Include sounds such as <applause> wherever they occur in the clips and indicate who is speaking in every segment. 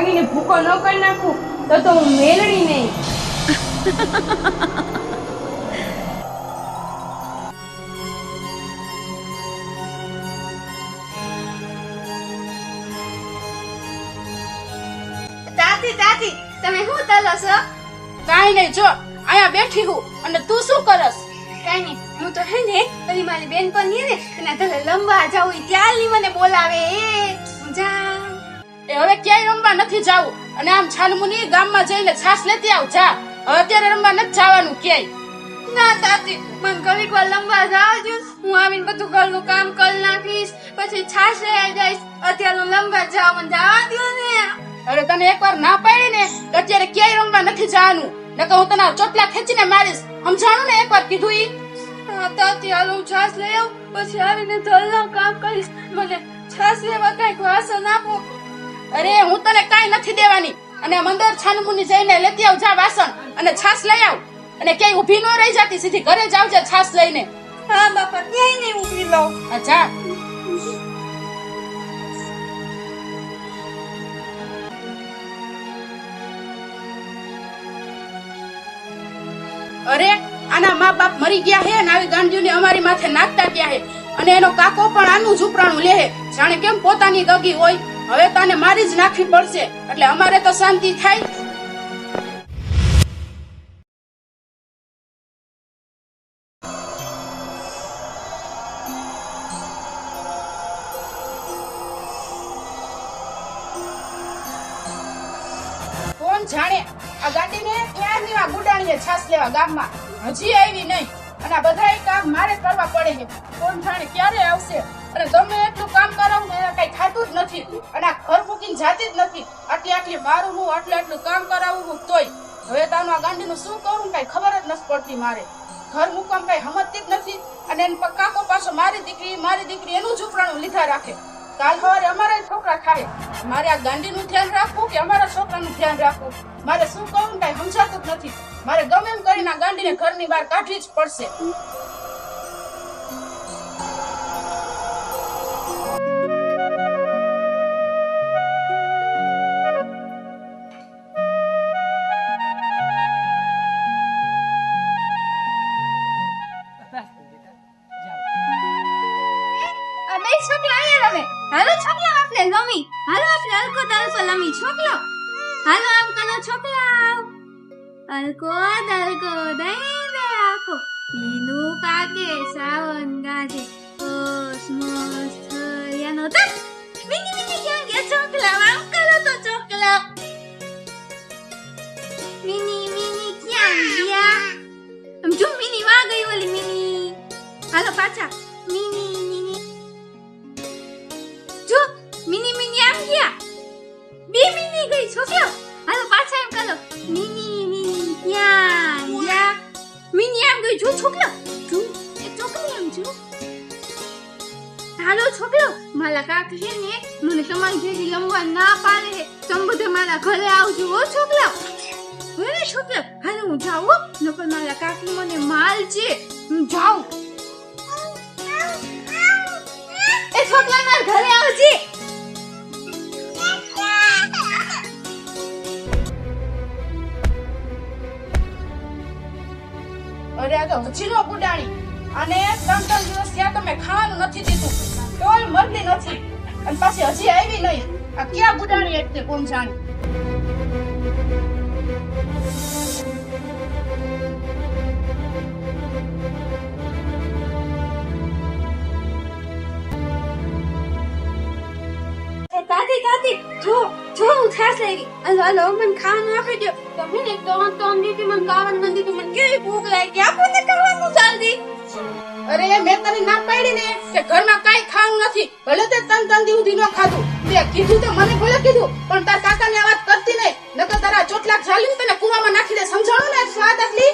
Speaker 1: ભાંગીને ભૂકો ન કરી નાખું તો તો હું મેલડી નહીં.
Speaker 2: તાતી તાતી તમે શું તલો છો
Speaker 3: કાંઈ નહીં જો અહીંયા બેઠી હું અને તું શું કરસ?
Speaker 2: કઈ નહીં હું તો હે ને પેલી મારી બેન પણ ને એના તલે લંબા જાઉં ત્યાં મને બોલાવે એ હું જાઉં
Speaker 3: એ હવે ક્યાંય રમવા નથી જવું. અને આમ છાનમુની ગામમાં જઈને છાસ લેતી આવ. જા. હવે અત્યારે રમવા નથી જવાનું ક્યાંય.
Speaker 2: ના તાતી મને ઘડીક વાર લંબા જાવ જો હું આવીને બધું ઘરનું કામ કરી નાખીશ. પછી છાસ લઈ જઈશ. અત્યારે લંબા જાવ મને જવા દો ને.
Speaker 3: અરે તને એકવાર ના પાડી ને અત્યારે ક્યાંય રમવા નથી જવાનું. નકર હું તને ચોટલા ખેંચીને મારીશ. સમજાણું ને એકવાર કીધું ઈ?
Speaker 2: તાતી હાલ હું છાસ લઈ આવું. પછી આવીને ઘરનું કામ કરીશ. મને છાસ લેવા કંઈક વાસણ આપો.
Speaker 3: અરે હું તને કાંઈ નથી દેવાની. અને મંદર છાનમુની જઈને લેતી આવ જા વાસણ અને છાશ લઈ આવ. અને ક્યાંય ઊભી ન રહી જાતી સીધી ઘરે જ આવજે છાશ લઈને.
Speaker 2: હા બાપા ક્યાંય નહીં ઊભી લઉં
Speaker 3: અચ્છા અરે આના મા બાપ મરી ગયા હે ને આવી ગાંડીઓને અમારી માથે નાખતા ગયા હે. અને એનો કાકો પણ આનું જ ઉપરાણું લે હે. જાણે કેમ પોતાની ગગી હોય? હવે તને મારી જ નાખવી પડશે. એટલે અમારે તો શાંતિ થાય. મારું હું આટલું આટલું કામ કરાવું હું તોય. હવે તાનું આ ગાંડીનું શું કરું કઈ ખબર જ નથી પડતી મારે. ઘર મૂકવામાં કઈ સમજતી જ નથી. અને એને કાકો પાછો મારી દીકરી મારી દીકરી એનું જ લીધા રાખે. કાલ સવારે અમારા છોકરા ખાય મારે આ ગાંડીનું ધ્યાન રાખવું કે અમારા છોકરાનું ધ્યાન રાખવું? મારે શું કરવું કઈ સમજાતું જ નથી. મારે ગમે એમ કરીને આ ગાંડીને ઘરની બહાર કાઢવી જ પડશે.
Speaker 2: પાકે સાવન ગાજે ઓસ મોસ થયાનો તક મિની મિની ક્યાં ગયા છોકરા આમ કરો તો ચોકલા મિની મિની ક્યાં ગયા આમ જો મિની વા ગઈ ઓલી મિની હાલો પાછા મિની મિની જો મિની મિની આમ ગયા બે મિની ગઈ છોકરો હાલો પાછા એમ કરો મિની મિની ક્યાં ગયા મિની આમ ગઈ જો છોકરો હાલો છોકરો મારા કાક છે ને મને તમારી ભેગી રમવા ના પાડે છે તમે બધા મારા ઘરે આવજો હો છોકરો હવે છોકરો હાલો હું જાઉં હો નકર મારા કાકી મને માલ છે હું જાઉં એ છોકરા મારા ઘરે આવજે
Speaker 3: અરે આ તો હજી નો ગુડાણી અને ત્રણ ત્રણ દિવસ ત્યાં તમે ખાવાનું નથી દીધું. કોઈ મરતી નથી. અને પાછી હજી આવી નહીં. આ ક્યાં ગુડાણી એટલે કોણ જાણે?
Speaker 2: તાતી તાતી જો જો હું છાસ લઈ હાલો હાલો મને ખાવાનું આપી દો તમે મને કેવી ભૂખ લાગી? આપણને ખાવાનું જલ્દી?
Speaker 3: અરે મેં તને ના પાડી ને કે ઘરમાં કાંઈ ખાવું નથી. ભલે તે તન તન દી સુધી ન ખાધું. તે કીધું તો મને ભલે કીધું પણ તાર કાકાને આ વાત કરતી નહીં. નકર તારા ચોટલા ઝાલી તને કુવામાં નાખી દે. સમજાણું ને સ્વાદ આટલી?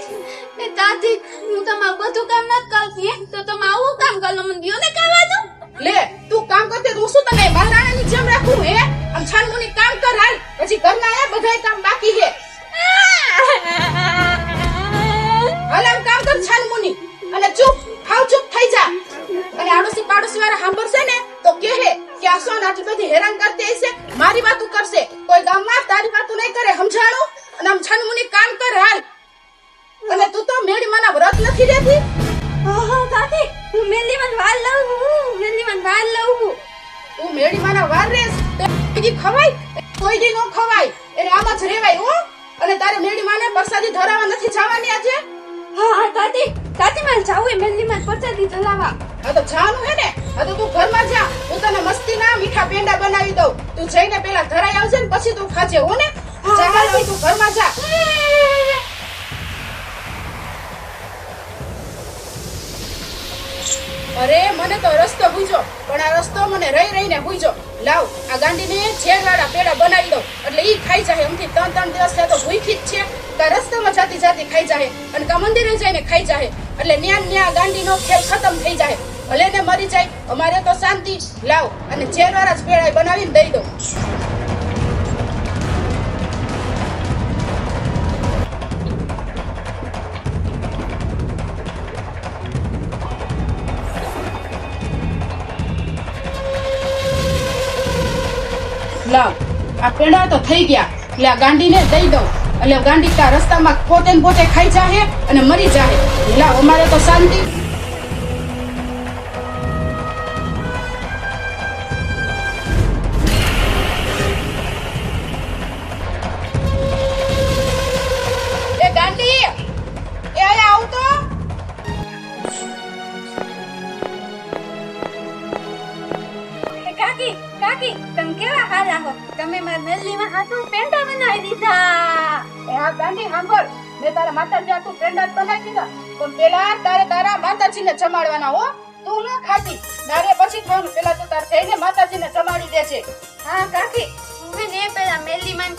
Speaker 2: એ તાતી હું તમારું બધું કામ ન કરતી. તો તમે આવું કામ કરો મને દ્યો ને દો.
Speaker 3: લે
Speaker 2: કાકી કાકી મારે જાવું એ મેલીમાં પ્રસાદી ચલાવા
Speaker 3: હા તો જવાનું હે ને? હા તો તું ઘરમાં જા. હું તને મસ્તી ના મીઠા પેંડા બનાવી દઉં. તું જઈને પેલા ધરાઈ આવજે ને પછી તું ખાજે હો ને?
Speaker 2: હા,
Speaker 3: જા
Speaker 2: હા.
Speaker 3: હાલ, તું ઘરમાં જા. અરે મને તો રસ્તો ભૂજો પણ આ રસ્તો મને રહી રહીને ભૂજો લાવ આ ગાંડીને ઝેરવાળા પેડા બનાવી દઉં. એટલે ઈ ખાઈ જાય. એમથી ત્રણ ત્રણ દિવસ તો ભૂખી જ છે. કા રસ્તામાં જાતી જાતી ખાઈ જાય અને કમંદિરે મંદિરે જઈને ખાઈ જાય એટલે ન્યા ન્યા ગાંડીનો ખેલ ખતમ થઈ જાય ભલે ને મરી જાય, અમારે તો શાંતિ. લાવ, અને ઝેરવાળા જ પેડા બનાવીને દઈ દઉં. લાવ, આ પેડા તો થઈ ગયા. એટલે આ ગાંડીને દઈ દઉં. એટલે ગાંડીતા રસ્તામાં પોતે પોતે ખાઈ જાહે અને મરી જાહે. લાવ અમારે તો શાંતિ.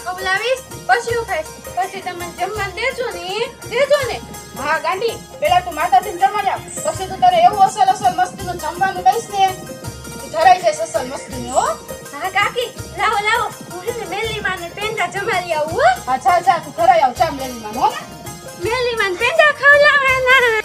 Speaker 2: ખવડાવીશ પછી હું ખાઈશ પછી તમે જમવા દેજો ને દેજો ને.
Speaker 3: હા ગાંડી પેલા તું માતાજીને જાવ. પછી તું તારે એવું અસલ અસલ મસ્તીનું જમવાનું દઈશ ને ધરાઈ જઈશ અસલ મસ્તીનું હો.
Speaker 2: હા કાકી લાવો લાવો. હું મેલી ને મેલીમાં ને પેંડા જમાડી આવું હો.
Speaker 3: હા જા જા તું ધરાઈ આવ ચા મેલીમાં હો. મેલી
Speaker 2: મેલીમાં પેંડા ખવડાવવાના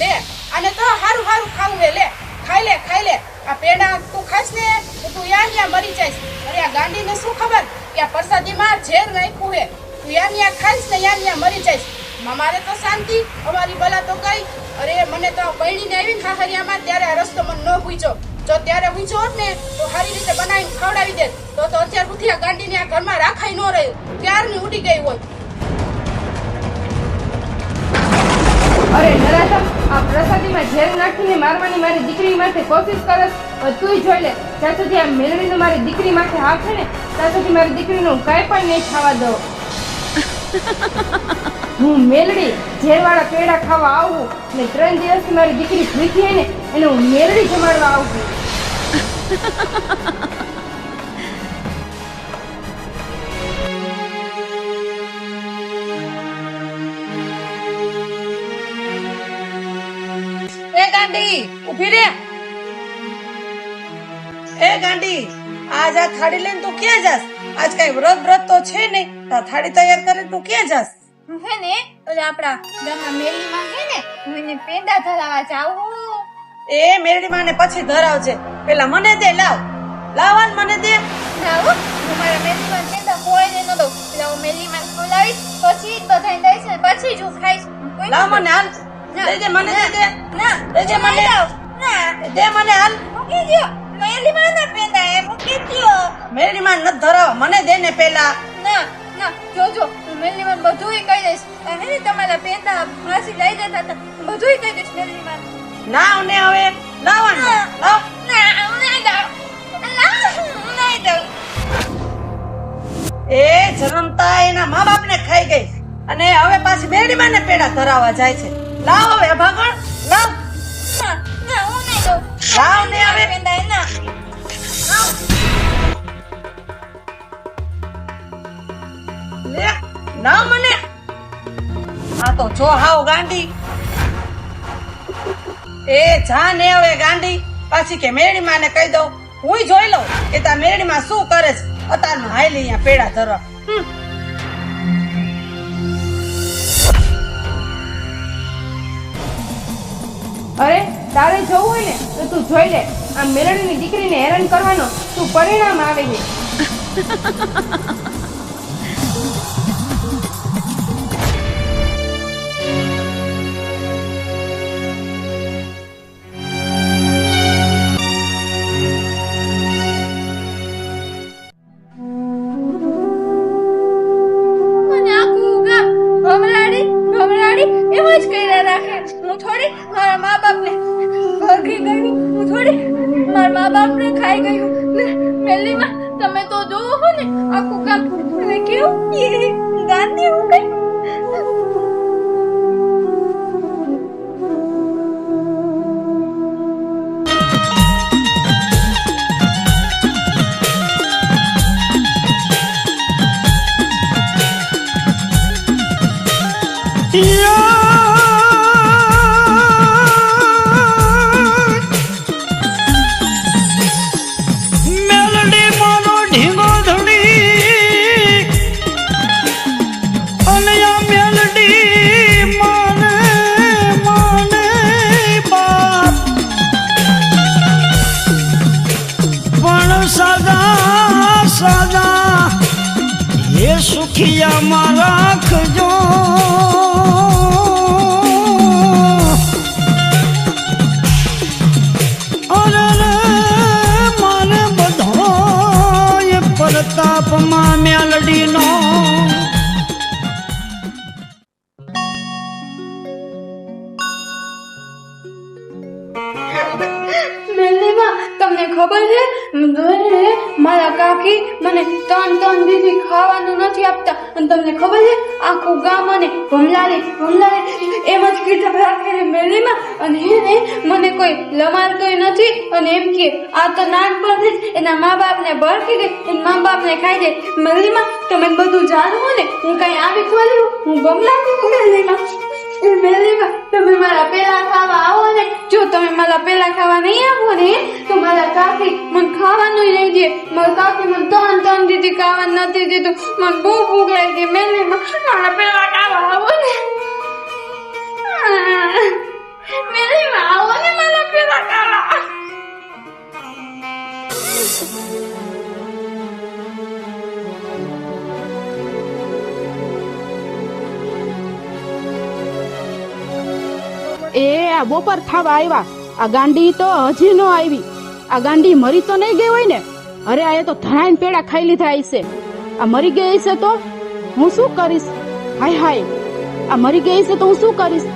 Speaker 3: લે અને તો હારું હારું ખાવું લે. ખાઈ લે ખાઈ લે. આ પેડા તું ખાઈશ ને તું યાર યાર મરી અરે આ ગાંડીને શું ખબર? કે આ પ્રસાદીમાં ઝેર નાખ્યું હે તું યા ન્યા ખાઈશ ને યા ન્યા મરી જઈશ. મારે તો શાંતિ, અમારી બલા તો કઈ અરે, મને તો પૈણીને આવી ખાખરિયામાં, ત્યારે આ રસ્તો મને ન પૂછ્યો જો ત્યારે પૂછ્યો હોત ને, તો સારી રીતે બનાવીને ખવડાવી દે. તો તો અત્યાર આ ગાંડીને આ ઘરમાં રાખાઈ ન રહ્યું ત્યારની ઉડી ગઈ હોય?
Speaker 1: પ્રસાદીમાં ઝેર નાખીને મારવાની મારી દીકરી માથે કોશિશ કરસ તું જોઈ લે ત્યાં સુધી આ મેળવીને મારી દીકરી માથે હાથ ને, ત્યાં સુધી મારી દીકરીનું કાંઈ પણ નહીં ખાવા દઉં. હું મેલડી ઝેરવાળા પેડા ખાવા આવું ને ત્રણ દિવસથી મારી દીકરી ભૂખી ને, એને હું મેલડી જમાડવા આવું.
Speaker 4: ઊભી રે. એ ગાંડી આજ આ થાળી લઈને તું ક્યાં જાસ આજ કઈ વ્રત વ્રત તો છે નહીં. તો થાળી તૈયાર કરીને તું ક્યાં જાસ
Speaker 2: હું ને ઓલા ગામમાં મેલીમાં હે ને હું એને પેંડા ધરાવા જાઉં
Speaker 4: એ મેરડી માને પછી ધરાવજે. પેલા મને દે લાવ. લાવ મને દે.
Speaker 2: હું. મારા મેલીમાં પેંડા કોઈને ન દઉં. પેલા હું મેલીમાં ખવડાવીશ પછી જ બધાને દઈશ ને પછી જ હું ખાઈશ.
Speaker 4: લાવ મને હાલ. દે દે મને દે. દે
Speaker 2: ના
Speaker 4: દેજે મને
Speaker 2: ના
Speaker 4: દે મને હાલ
Speaker 2: મૂકી દ્યો. મેલીમાં ના પેલા એ મૂકી
Speaker 4: મેરડી માન નથી ધરાવ મને દે ને પેલા.
Speaker 2: ના ના જોજો હું મેલીમાં બધુંય કહી દઈશ. હે ને તમારા પેંડા ફાંસી લઈ જતા હતા. બધુંય કહી દઈશ મેલીમાં
Speaker 4: ના ને હવે. લાવવાનું. લાવ.
Speaker 2: ના હું નહીં દઉં ના દઉં
Speaker 4: એ જન્મતા એના મા બાપને ખાઈ ગઈ. અને હવે પાછી મેરડી ને પેડા ધરાવવા જાય છે. લાવ હવે ભાગણ. લાવ.
Speaker 2: ના ના નહીં દઉં
Speaker 4: લાવ ને
Speaker 2: na. ના
Speaker 4: લે, ના મને. આ તો છો હાવ ગાંડી. એ જા ને હવે ગાંડી. પાછી કે મેરડી માને કહી દઉં. હું જોઈ લઉં કે તાર મેરડી માં શું કરે છે. અતારમાં હાલી અહીંયા પેડા ધરવા.
Speaker 1: અરે તારે જવું હોય ને, તો તું જોઈ લે. આ મેલડીની દીકરીને હેરાન કરવાનો તું પરિણામ આવે છે?
Speaker 5: મને આખું ગામ ભમરાડી ભમરાડી એમ જ કર્યા રાખે હું થોડી મારા મા હું માર મા બાપને ખાઈ ગયું. ને પહેલીમાં તમે તો જોવો ને, આખું ગામ. કેવું ગાંધી હું કઈ લમાડતોય નથી અને એમ કે, આ તો નાનપણથી જ એના મા બાપને ભરખી ગઈ એના મા બાપને ખાઈ દે. મેલીમાં તમે બધું જાણો ને હું કઈ આવી ખોલ્યું હું ભમલાતી છું મેલીમાં? એ મેલીમાં તમે મારા પેલા ખાવા આવો ને. જો તમે મારા પેલા ખાવા નહીં આવો ને, તો મારા કાકી મને ખાવાનું નહીં દે. મારા કાકી મને ત્રણ ત્રણ દીધી ખાવાનું નથી દીધું. મને બહુ ભૂખ લાગી મેલીમાં. મારા પેલા ખાવા આવો ને. મેલીમાં આવો ને મારા પેલા cara!
Speaker 3: એ આ બપોર થવા આવ્યા આ ગાંડી તો હજી ન આવી. આ ગાંડી મરી તો નહીં ગઈ હોય ને? અરે, આ એ તો ધરાઈને પેડા ખાઈ લીધા હશે. આ મરી ગઈ હશે તો હું શું કરીશ? હાય હાય. આ મરી ગઈ હશે તો હું શું કરીશ?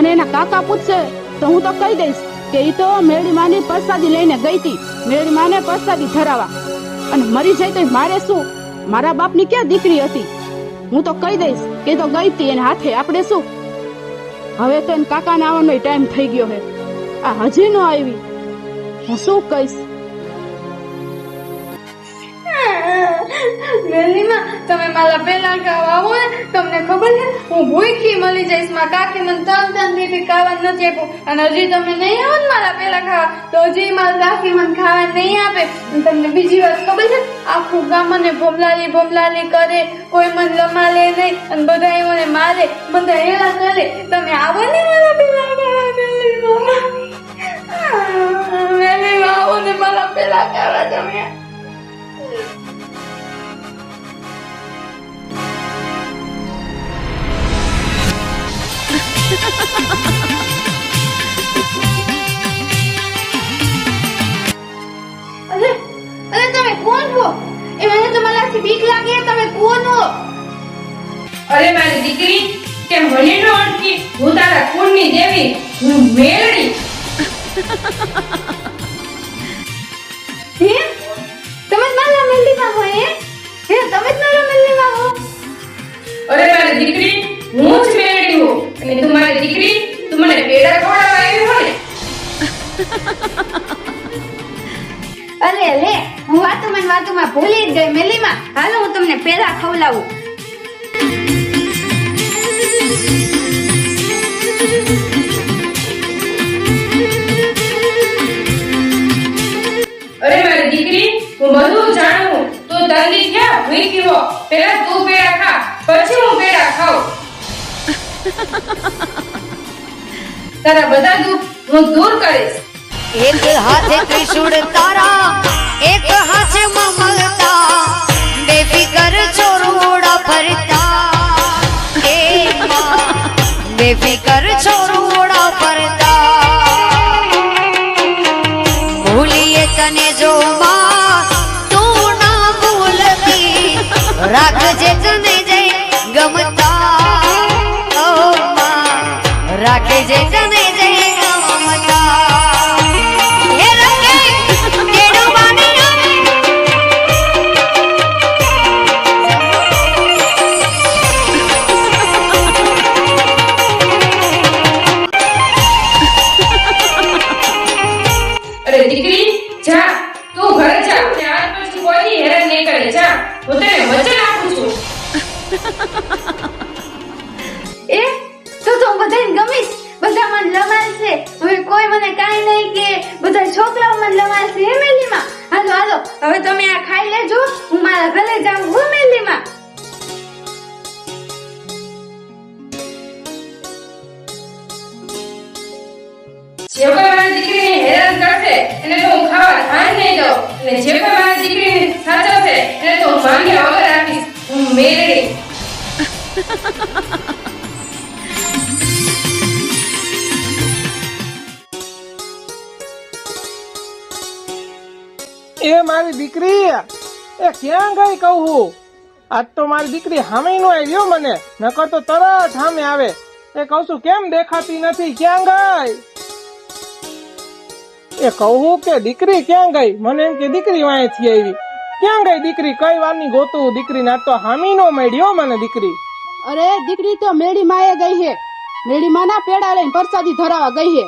Speaker 3: અને એના કાકા પૂછશે તો હું તો કહી દઈશ. કે ઈ તો મેળી માની પ્રસાદી લઈને ગઈ હતી મેળી માને પ્રસાદી ધરાવા. અને મરી જાય તો મારે શું? મારા બાપની ક્યાં દીકરી હતી? હું તો કહી દઈશ કે તો ગઈ હતી એને હાથે આપણે શું? હવે તો એને કાકાને આવવાનો ટાઈમ થઈ ગયો હે. આ હજી ન આવી. હું શું કહીશ?
Speaker 5: મેલીમાં તમે મારા પહેલા ખાવા આવો ને તમને ખબર છે? હું ભૂખી મળી જઈશ, માં કાકી મને ત્રણ ત્રણ દીધી ખાવા નથી આપ્યું અને હજી તમે નહીં આવો ને મારા પહેલા ખાવા, તો હજી મારા કાકી મને ખાવા નહીં આપે. તમને બીજી વાત ખબર છે? આખું ગામ મને ભમલાલી ભમલાલી કરે, કોઈ મને લમાલે નહીં, અને બધા મને મારે, બધા હેલા કરે. તમે આવો ને મારા પેલા મેલીમાં મેલીમાં આવો ને મારા પેલા ખાવા તમે. એ મને તો મારાથી બીક લાગે તમે કોણ નો.
Speaker 1: અરે મારી દીકરી કે મને નો અટકી હું તારા કુળની દેવી હું મેળડી
Speaker 5: હે? તમે મારા મેલીમાં હો હે? હે તમે જ મારા મેલીમાં હો.
Speaker 1: અરે મારી દીકરી હું જ મેળડી હું. અને તું મારી દીકરી તું મને પેડા ખવડાવવા આવી હોય. ને
Speaker 5: અરે લે, હું વાતુમાં વાતુમાં ભૂલી જ ગઈ મેલીમાં. હાલો, હું તમને પેલા ખવડાવું.
Speaker 1: અરે મારી દીકરી, હું બધું જાણું. તો તંદી ક્યાં ભૂઈ ગયો. પેલા તું પેડા ખા, પછી હું પેડા ખાઉં. તારા બધા દુઃખ હું દૂર કરીશ.
Speaker 6: એક હાથે ત્રિશુળ તારા એક હાથે મમતા. બેફિકર છોરુડા ફરતા. બેફિકર છોરુડા
Speaker 1: હેરાન કરશે, એને તો હું ખાવા ધ્યાન નહીં દઉં અને જે પણ મારી દીકરીને સાચવશે, એને તો હું માંગ્યા વગર આપીશ હું મેળવી
Speaker 7: એ મારી દીકરી, એ ક્યાં ગઈ કહું આજ તો મારી દીકરી હામે નો આવ્યો મને, નકર તો તરત હામે આવે. એ કહું છું, કેમ દેખાતી નથી? ક્યાં ગઈ? એ કહું કે દીકરી ક્યાં ગઈ? મને એમ કે દીકરી વાંચી આવી. ક્યાં ગઈ દીકરી? કઈ વારની ગોતું? દીકરી ના તો હામી નો મળ્યો મને દીકરી.
Speaker 3: અરે દીકરી તો મેળી માએ ગઈ હે. મેળી માના પેડા લઈને પરસાદી ધરાવા ગઈ હે.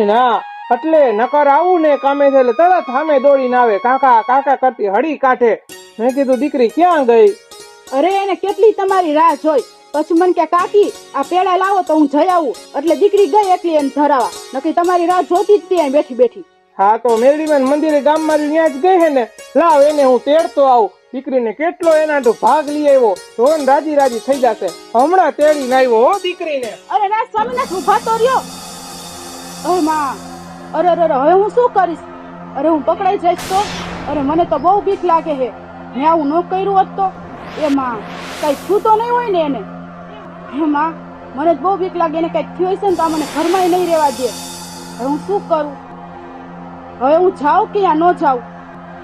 Speaker 7: એ ના એટલે નકર આવું ને કામે છે એટલે તરત સામે દોડીને આવે. કાકા કાકા કરતી હળી કાઢે મેં કીધું દીકરી ક્યાં ગઈ?
Speaker 3: અરે એને કેટલી તમારી રાહ જોઈ. પછી મને કે કાકી આ પેડા લાવો તો હું જઈ આવું. એટલે દીકરી ગઈ એકલી એમ ધરાવા. નકી તમારી રાહ જોતી જ ત્યાં બેઠી બેઠી.
Speaker 7: હા તો મેરડીબેન મંદિરે ગામ મારી ત્યાં જ ગઈ હે ને? લાવ એને હું તેડતો આવું. દીકરીને કેટલો એના તો ભાગ લઈ આવ્યો. જોન રાજી રાજી થઈ જશે. હમણાં તેડીને આવ્યો હો દીકરીને.
Speaker 3: અરે ના સ્વામીનાથ ઊભા તો રહ્યો. અરે માં અરે અરે હવે હું શું કરીશ? અરે હું પકડાઈ જઈશ તો? અરે મને તો બહુ બીક લાગે છે મેં આવું ન કર્યું હોત તો. એ માં કઈ થયું નહીં હોય ને એને. હે માં મને જ બહુ બીક લાગે એને કંઈક થયું હશે ને તો આ મને ઘરમાં નહીં રહેવા દે. હવે હું શું કરું? હવે હું જાઉં કે યા ન જાઉં?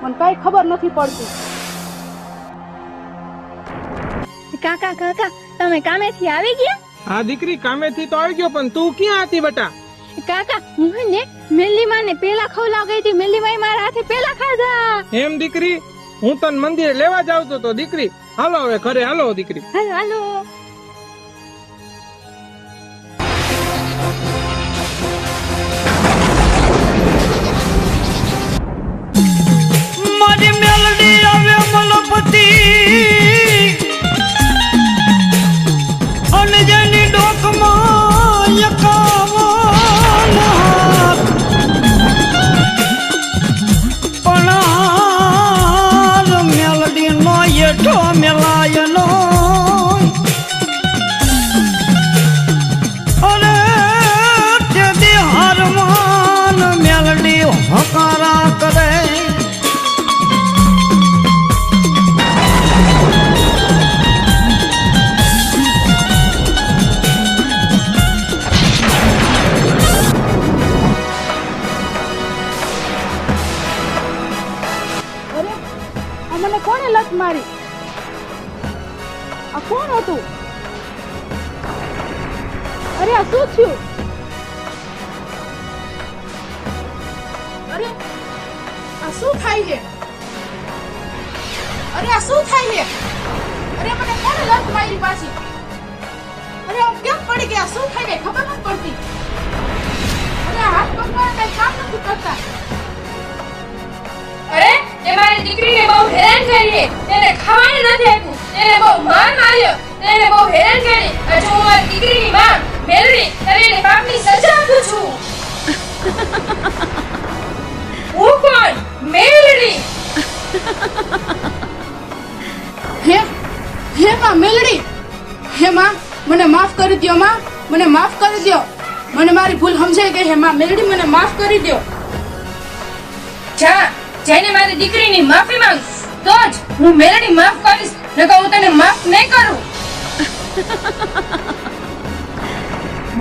Speaker 3: મને કઈ ખબર નથી પડતી.
Speaker 2: કાકા કાકા તમે કામેથી આવી ગયા?
Speaker 7: હા દીકરી કામેથી તો આવી ગયો પણ તું ક્યાં હતી બેટા?
Speaker 2: કાકા હું ને મેલીમાં ને પેલા ખવલા ગઈ હતી મેલીમાં મારા હાથે પેલા ખાધા.
Speaker 7: એમ દીકરી? હું તને મંદિરે લેવા જાવ તો દીકરી હાલો હવે ઘરે હાલો દીકરી.
Speaker 2: હાલો હાલો.
Speaker 8: મલપતિ અને જેની ડોકમાં હાથ. પણ મેલડીનો એઠો મેલાયનો અરે તેથી હારમાન મેલડી હકારા
Speaker 9: નથી માફ કરી દ્યો માં મને માફ કરી દ્યો મને મારી ભૂલ સમજાઈ ગઈ હે માં મને માફ કરી દ્યો
Speaker 1: જા, જઈને મારી દીકરીની માફી માંગ તો જ હું મેલડી માફ કરીશ, નકર હું તને માફ નહીં કરું.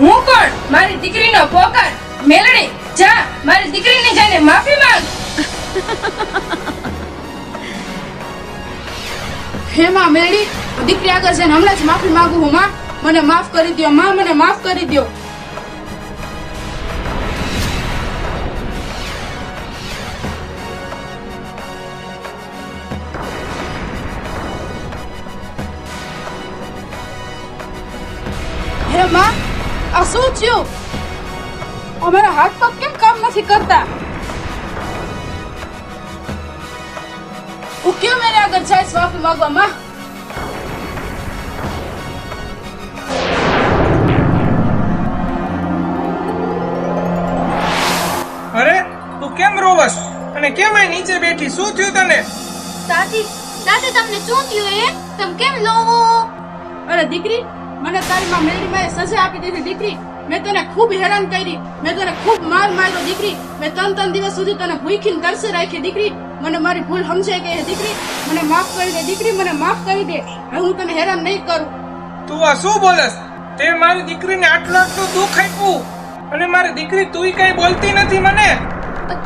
Speaker 1: હું કોણ મારી દીકરીનો પોકાર, મેલડી, જા, મારી દીકરીને જઈને માફી માંગ.
Speaker 3: હે માં મેળી દીકરી આગળ છે હમણાં જ માફી માંગુ હું, માં. મને માફ કરી દ્યો, માં, મને માફ કરી દ્યો. માં આ શું થયું? અમારા હાથ પગ કેમ કામ નથી કરતા? હું કેમ એને આગળ જાય માફી માંગવા માં
Speaker 7: અરે તું કેમ રોવસ? અને કેમ નીચે બેઠી? શું થયું તને?
Speaker 2: દાદી દાદી તમને શું થયું એ તમે કેમ લોવો
Speaker 3: અરે દીકરી મને તારી માં મેરી માએ સજા આપી દીધી દીકરી. મેં તને ખૂબ હેરાન કરી. મેં તને ખૂબ માર માર્યો દીકરી. મેં ત્રણ ત્રણ દિવસ સુધી તને ભૂખીને તરસે રાખી દીકરી. મને મારી ભૂલ સમજાઈ ગઈ દીકરી. મને માફ કરી દે દીકરી મને માફ કરી દે. હવે હું તને હેરાન નહીં કરું.
Speaker 7: તું આ શું બોલસ? તે મારી દીકરીને આટલું આટલું દુઃખ આપ્યું. અને મારી દીકરી તુંય કઈ બોલતી નથી મને.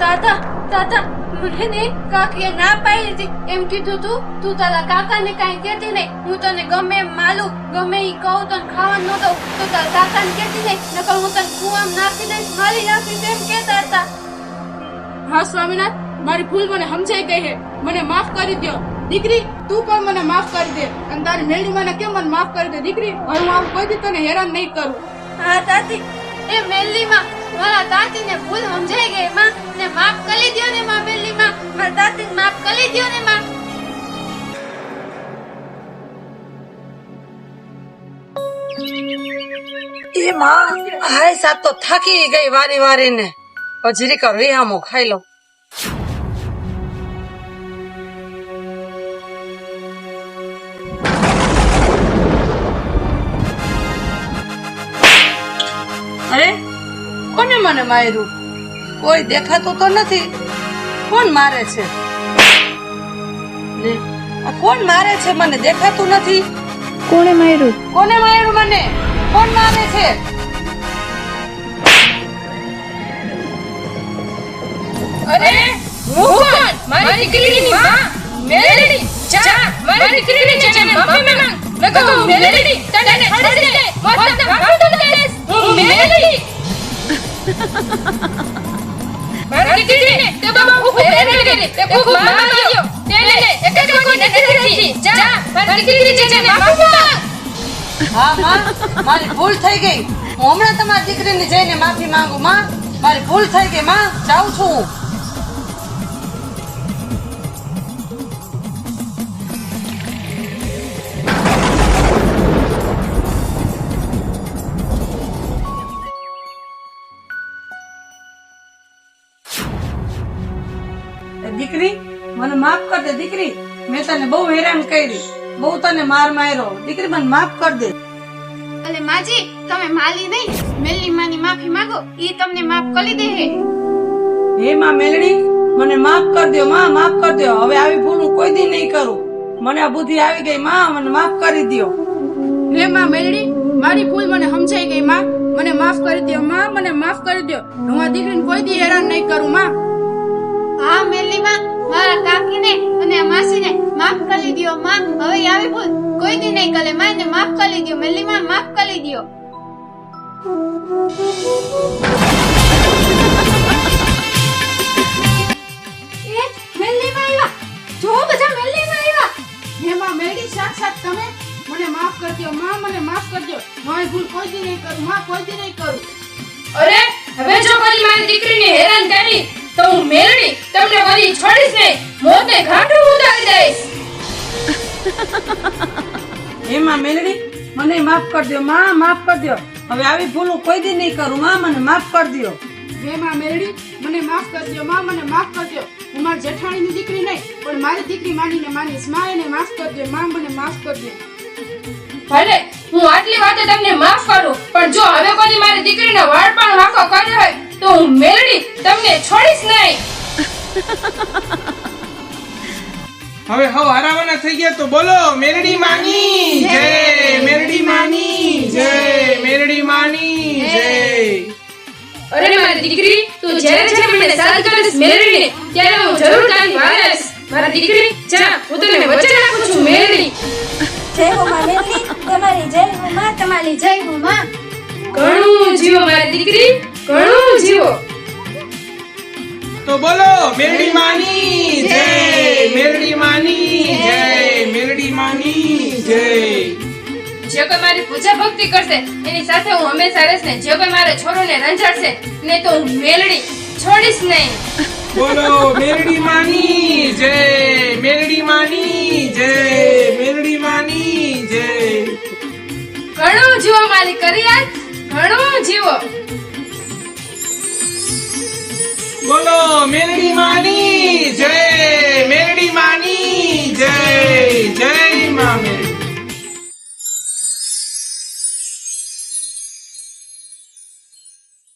Speaker 2: તાતા દાદા મને કાકીએ ના પાડી હતી એમ કીધું તું તું તારા કાકાને કાંઈ કહેતી નહીં. હું તને ગમે એમ માલું ગમે એ કહું તને ખાવાનું ન દઉં. તો તારા કાકાને કહેતી નહીં નકર હું તને કુવામ નાખી દઈશ મારી નાખીશ એમ કહેતા હતા.
Speaker 3: હા સ્વામિનાથ મારી ભૂલ મને સમજાઈ ગઈ છે. મને માફ કરી દ્યો. દીકરી તું પણ મને માફ કરી દે. અને તારી મેળી મને કેમ મને માફ કરી દે? દીકરી હું આમ કોઈ દી તને હેરાન નહીં કરું.
Speaker 2: હા તાતી. એ મેલીમાં મારા દાદીને ભૂલ સમજાઈ ગઈ, માં. ને માફ કરી દ્યો ને, માં મેલીમાં મારા દાદીને માફ કરી દ્યો ને, માં.
Speaker 4: એ માં, હાય સાત તો થાકી ગઈ વારી વારી ને કરવી કર વિહામો ખાઈ લો મને માર્યું? કોઈ દેખાતું તો નથી. કોણ મારે છે? આ કોણ મારે છે? મને દેખાતું નથી.
Speaker 3: કોણે માર્યું?
Speaker 4: કોને માર્યું મને? કોણ મારે છે?
Speaker 1: અરે હું કોણ મારી દીકરીની માં મેલેડી જા મારી દીકરીને જઈને માફી માંગ. નકર હું મેલેડી તને છોડી દે. મસ્ત ભાગતો દઈશ હું મેલડી મારી <laughs>
Speaker 4: ભૂલ થઈ ગઈ. હું હમણાં તમારી દીકરીને જઈને માફી માંગુ, માં. મારી ભૂલ થઈ ગઈ, માં. જાઉં છું દીકરી મેં તને બહુ હેરાન કરી. બહુ તને માર માર્યો. દીકરી મને માફ કર દે.
Speaker 2: અલે માજી તમે માલી નહીં. મેલની માની માફી માંગો ઈ તમને માફ કરી દે હે.
Speaker 4: હે માં મેલડી મને માફ કર દો માં માફ કર દો હવે આવી ભૂલ હું કોઈ દી નહીં કરું. મને આ બુદ્ધિ આવી ગઈ માં મને માફ કરી દો
Speaker 3: હે માં મેલડી મારી ભૂલ મને સમજાઈ ગઈ માં. મને માફ કરી દ્યો માં મને માફ કરી દ્યો. હું આ દીકરીને કોઈ દી હેરાન નહીં કરું માં.
Speaker 2: હા મેલની માં. મારા કાકીને અને માસીને માફ કરી દ્યો માં હવે આવી ભૂલ. કોઈ દી નહીં કરે માં ને માફ કરી દ્યો. મેલી માં માફ કરી દિયો. એ મેલી માં આવ્યા જો બધા મેલી માં આવ્યા
Speaker 3: હે માં મેલડી સાક્ષાત તમે. મને માફ કરજો માં મને માફ કરજો મારી ભૂલ કોઈ દી નહીં કરું. માં કોઈ દી નહીં કરું.
Speaker 1: અરે હવે જો કોઈ મારી દીકરીને હેરાન કરી. તો હું મેલડી તમને બધી છોડીશ નહીં મોતને ઘાટું ઉતારી દઈશ.
Speaker 4: હે માં મેલડી મને માફ કર દો માં માફ કર દો હવે આવી ભૂલ હું કોઈ દી નહીં કરું માં મને માફ કર દો
Speaker 3: હે માં મેલડી મને માફ કરી દો માં મને માફ કરી દો હું મારી જેઠાણીની દીકરી નહીં પણ મારી દીકરી માનીને માનીશ. માં એને માફ કરી દો માં મને માફ કરી દો
Speaker 1: ભલે હું આટલી વાતે તમને માફ કરું પણ જો હવે કોઈ મારી દીકરીને વાળ પણ વાંકો કર્યો હોય તો હું મેલડી તમને છોડીશ નહીં.
Speaker 7: હવે હવ હરાવાના થઈ ગયા તો બોલો મેરડી માની જય મેરડી માની જય મેરડી માની જય.
Speaker 1: અરે મારી દીકરી તું જ્યારે જ્યારે મને સાથ કરીશ મેરડી ત્યારે હું જરૂર તારી વારસ મારી દીકરી જા હું તને વચન આપું છું મેરડી.
Speaker 2: જય હો માં મેલડી તમારી જય હો માં તમારી જય હો માં.
Speaker 1: ઘણું જીવો મારી દીકરી. ઘણું જીવો
Speaker 7: તો બોલો મેરડી માની જય. મેરડી માની જય. મેરડી માની જય.
Speaker 1: જે કોઈ મારી પૂજા ભક્તિ કરશે એની સાથે હું હંમેશા રહીશ ને જે કોઈ મારા છોરોને રંજાડશે ને તો હું મેલડી છોડીશ નહીં.
Speaker 7: બોલો મેરડી માની જય. મેરડી માની જય. મેરડી માની જય.
Speaker 1: ઘણું જીવો મારી કરિયાત ઘણું જીવો.
Speaker 7: બોલો મેલડી માની જય મેલડી માની જય જય મા